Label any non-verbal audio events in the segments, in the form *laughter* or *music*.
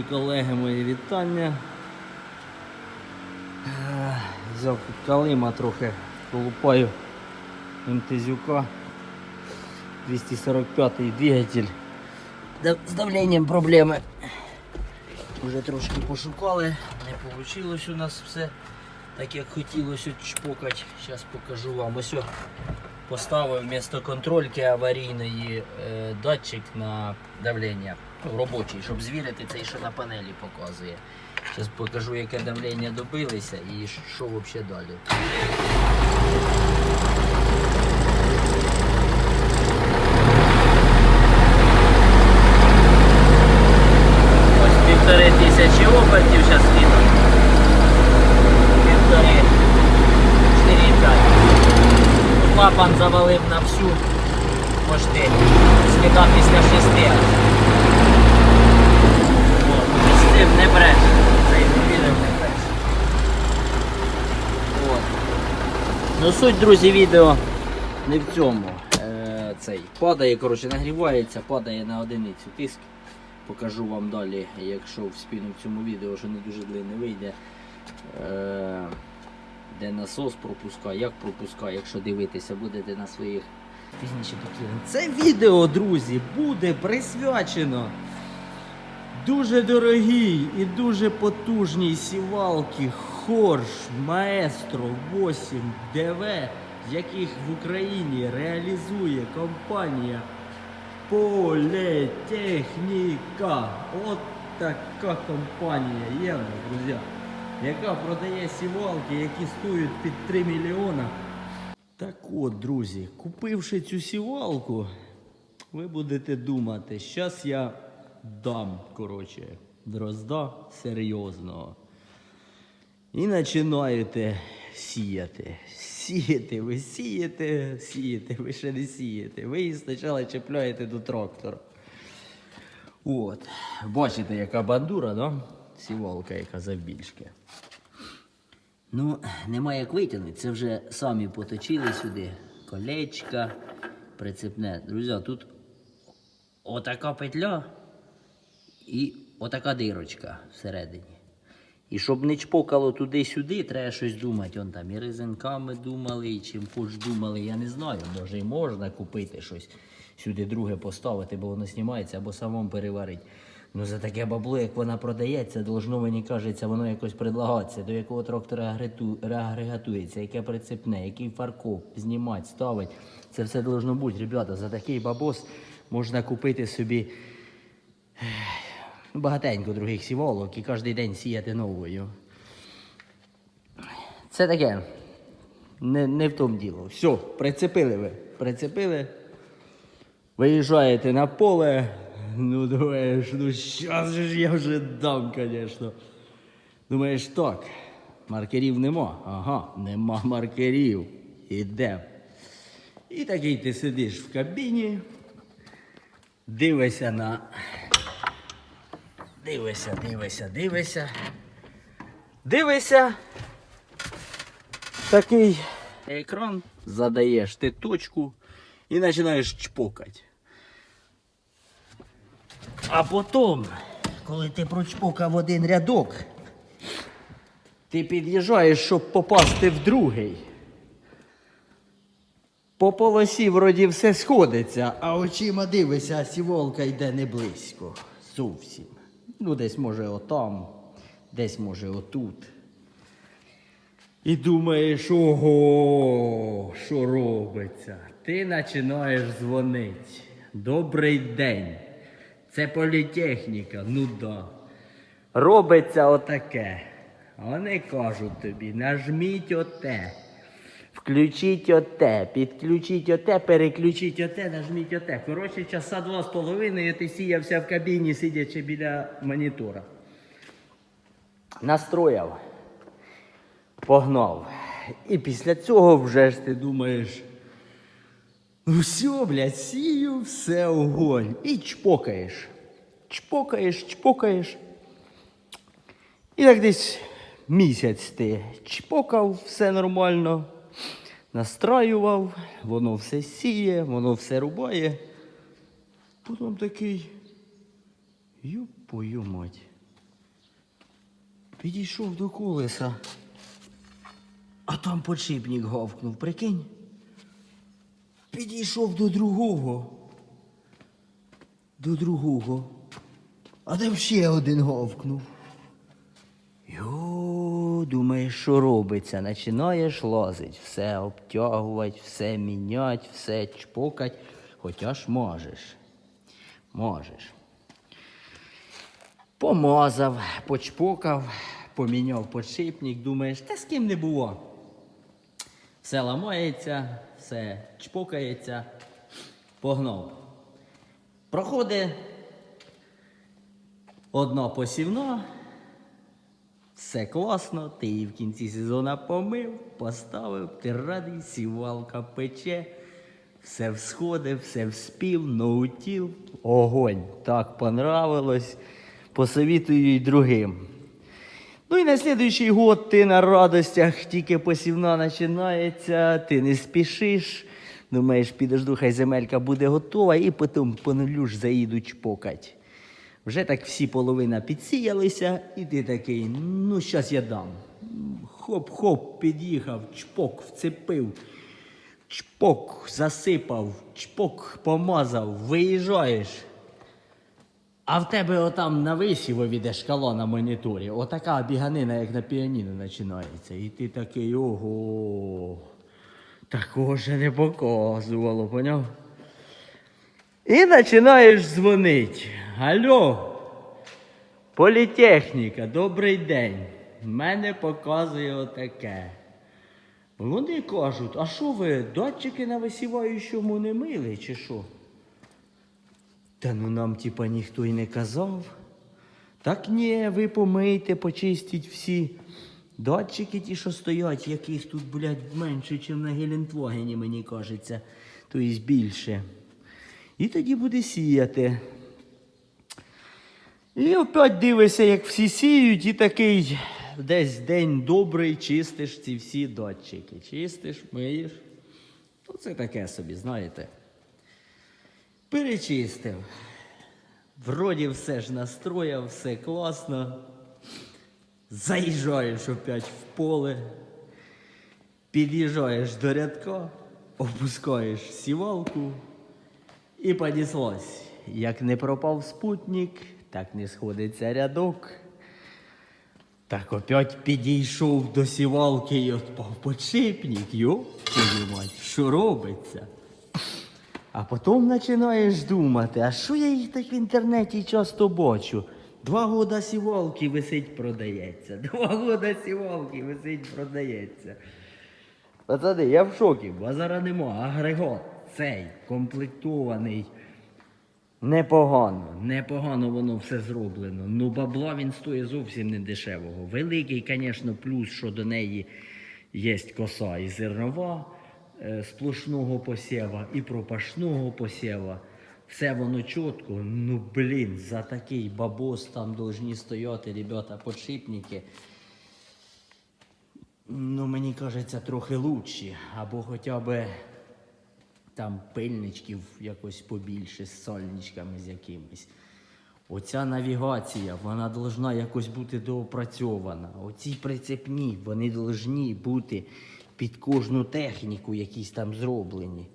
Друзі, колеги, мої вітання. Взяв тут калима трохи, колупаю МТЗюка. 245 двигатель. З давленням проблеми. Уже трошки пошукали, не вийшло у нас все так як хотілося чпокати. Зараз покажу вам. Ось поставив вмісто контрольки аварійної е, датчик на давлення робочий, щоб звірити цей, що на панелі показує. Зараз покажу, яке давлення добилися і що взагалі далі. Всю пошти. Сліда після шести. Не бреше. Цей відео не бреше. От. Ну суть, друзі, відео не в цьому. Е, цей падає, коротше, нагрівається, падає на одиницю тиск. Покажу вам далі, якщо в вспіну в цьому відео, що не дуже длинне вийде. Е, де насос пропускає, як пропускає, якщо дивитися будете на своїх пізніше покинемо. Це відео, друзі, буде присвячено дуже дорогій і дуже потужній сівалки Хорш Маестро 8 ДВ, яких в Україні реалізує компанія Полетехніка. От така компанія є, друзі, яка продає сівалки, які стоять під 3 мільйона. Так от, друзі, купивши цю сівалку, ви будете думати, зараз я дам, коротше, дрозда серйозного. І починаєте сіяти. Сіяти, ви сієте, сієте, ви ще не сієте. Ви її спочатку чіпляєте до трактора. От. Бачите, яка бандура, да? Сівалка, яка завбільшки. Ну, нема як витягнути. Це вже самі поточили сюди. Колечка, прицепне. Друзі, тут отака петля і отака дирочка всередині. І щоб не чпокало туди-сюди, треба щось думати. Он там і резинками думали, і чим хоч думали, я не знаю. Може і можна купити щось сюди друге поставити, бо воно знімається, або самому переварити. Ну за таке бабло, як вона продається, должно, мені кажеться, воно якось предлагатися, до якого трактора реагрегатується, яке прицепне, який фаркоп, знімати, ставити. Це все должно бути, ребята, за такий бабос можна купити собі Ну, багатенько других сіволок і кожен день сіяти новою. Це таке. Не, не в тому діло. Все, прицепили ви. Прицепили. Виїжджаєте на поле. Ну, думаєш, ну же ж я вже дам, звісно. Думаєш, так, маркерів нема. Ага, нема маркерів. Ідемо. І такий ти сидиш в кабіні, дивишся на Дивися, дивися, дивися. Дивися. Такий екран. Задаєш ти точку і починаєш чпокати. А потім, коли ти прочпокав один рядок, ти під'їжджаєш, щоб попасти в другий. По полосі вроді все сходиться, а очима дивишся, а сіволка йде не близько. Зовсім. Ну, десь може отам, десь може отут. І думаєш, ого, що робиться? Ти починаєш дзвонити. Добрий день. Це політехніка, ну да. Робиться отаке. Вони кажуть тобі, нажміть оте. Включіть оте, підключіть оте, переключіть оте, нажміть оте. Коротше, часа два з половиною ти сіявся в кабіні, сидячи біля монітора. Настрояв. Погнав. І після цього вже ж ти думаєш. Ну все, блядь, сію, все огонь. І чпокаєш. Чпокаєш, чпокаєш. І так десь місяць ти чпокав, все нормально, настраював, воно все сіє, воно все рубає. Потім такий. Юпою мать. Підійшов до колеса. А там подшипник говкнув, прикинь. Підійшов до другого. До другого. А там ще один говкнув. Йо, думаєш, що робиться? Починаєш лазить, все обтягувати, все міняти, все чпокать, хоча ж можеш. Можеш. Помазав, почпокав, поміняв подшипник, думаєш, та з ким не було. Все ламається, все чпокається, погнав. Проходить одна посівна, все класно, ти її в кінці сезону помив, поставив, ти радий, сівалка пече, все всходив, все вспів, наутіл, огонь. Так понравилось. Посовітую й другим. Ну і на слідуючий год ти на радостях, тільки посівна починається, ти не спішиш. Думаєш, підожду, хай земелька буде готова, і потім по нулю ж заїду чпокать. Вже так всі половина підсіялися, і ти такий, ну щас я дам. Хоп-хоп, під'їхав, чпок вцепив, чпок засипав, чпок помазав, виїжджаєш. А в тебе отам на висівові, де шкала на моніторі, отака біганина, як на піаніно починається. І ти такий ого. Такого не показувало, поняв? І починаєш дзвонити. Алло, політехніка, добрий день. Мене показує отаке. Вони кажуть, а що ви, датчики на висіваючому не мили, чи що? Та ну нам типа ніхто й не казав. Так ні, ви помийте, почистіть всі. Датчики ті, що стоять, яких тут, блядь, менше, ніж на Гелендвагені, мені кажеться, тобто більше. І тоді буде сіяти. І опять дивишся, як всі сіють, і такий десь день добрий, чистиш ці всі датчики. Чистиш, миєш. Ну, це таке собі, знаєте. Перечистив. Вроді все ж настроїв, все класно. Заїжджаєш опять в поле, під'їжджаєш до рядка, опускаєш сівалку і понеслось. Як не пропав спутник, так не сходиться рядок. Так опять підійшов до сівалки і отпав подшипник. Йо, мать, що робиться? А потім починаєш думати, а що я їх так в інтернеті часто бачу? Два года сівалки висить, продається. *laughs* Два года сівалки висить, продається. Пацани, я в шокі, базара нема. Агрегат цей комплектований. Непогано, непогано воно все зроблено. Ну, бабла він стоїть зовсім не дешевого. Великий, звісно, плюс, що до неї є коса і зернова сплошного посєва і пропашного посєва. Все воно чітко. Ну, блін, за такий бабос там повинні стояти, ребята, подшипники. Ну, мені кажеться, трохи лучші. Або хоча б там пильничків якось побільше з сольничками з якимись. Оця навігація, вона должна якось бути доопрацьована. Оці прицепні, вони должні бути під кожну техніку, якісь там зроблені.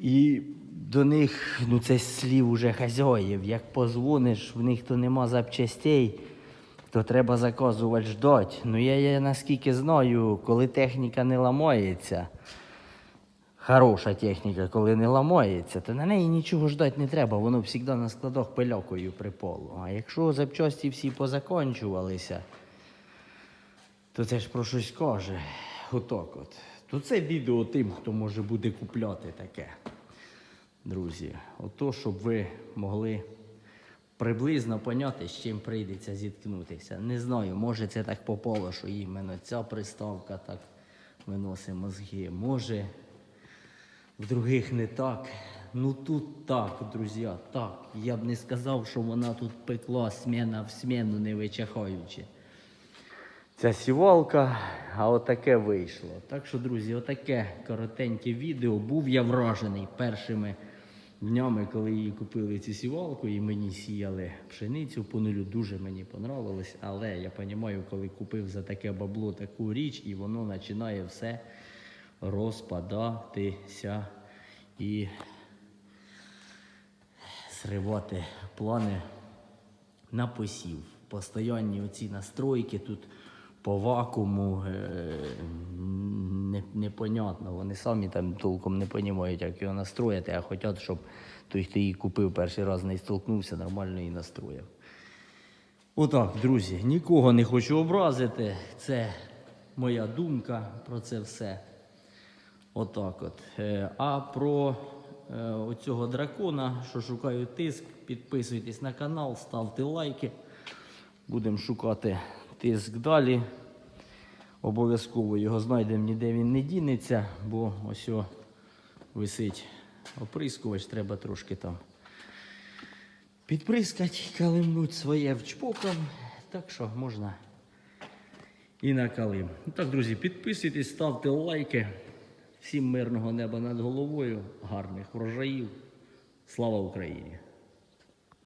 І до них, ну це слів уже хазяїв. Як позвониш, в них то нема запчастей, то треба заказувати ждать. Ну я, я наскільки знаю, коли техніка не ламається, хороша техніка, коли не ламається, то на неї нічого ждати не треба, воно завжди на складах пилякою припало. А якщо запчасті всі позакончувалися, то це ж про щось каже. Отак от. То це відео тим, хто може буде купляти таке. Друзі, ото, щоб ви могли приблизно поняти, з чим прийдеться зіткнутися. Не знаю, може це так попало, що іменно ця приставка так виносить мозги. Може, в других не так. Ну тут так, друзі, так. Я б не сказав, що вона тут пекла сміна в сміну, не вичахаючи. Ця сівалка, а отаке вийшло. Так що, друзі, отаке коротеньке відео. Був я вражений першими Днями, коли її купили цю сівалку і мені сіяли пшеницю по нулю, дуже мені понравилось. Але я розумію, коли купив за таке бабло таку річ, і воно починає все розпадатися і зривати плани на посів. Постоянні оці настройки тут по вакууму е, не, непонятно. Вони самі там толком не розуміють, як його настроїти, а хочуть, щоб той, хто її купив перший раз, не столкнувся, нормально її настроїв. Отак, друзі, нікого не хочу образити. Це моя думка про це все. Отак от. Е, А про е, оцього дракона, що шукаю тиск, підписуйтесь на канал, ставте лайки. Будемо шукати тиск далі. Обов'язково його знайдемо, ніде він не дінеться, бо ось о, висить оприскувач, треба трошки там підприскати, калимнуть своє вчпоком. Так що можна і на калим. Ну так, друзі, підписуйтесь, ставте лайки. Всім мирного неба над головою, гарних врожаїв. Слава Україні!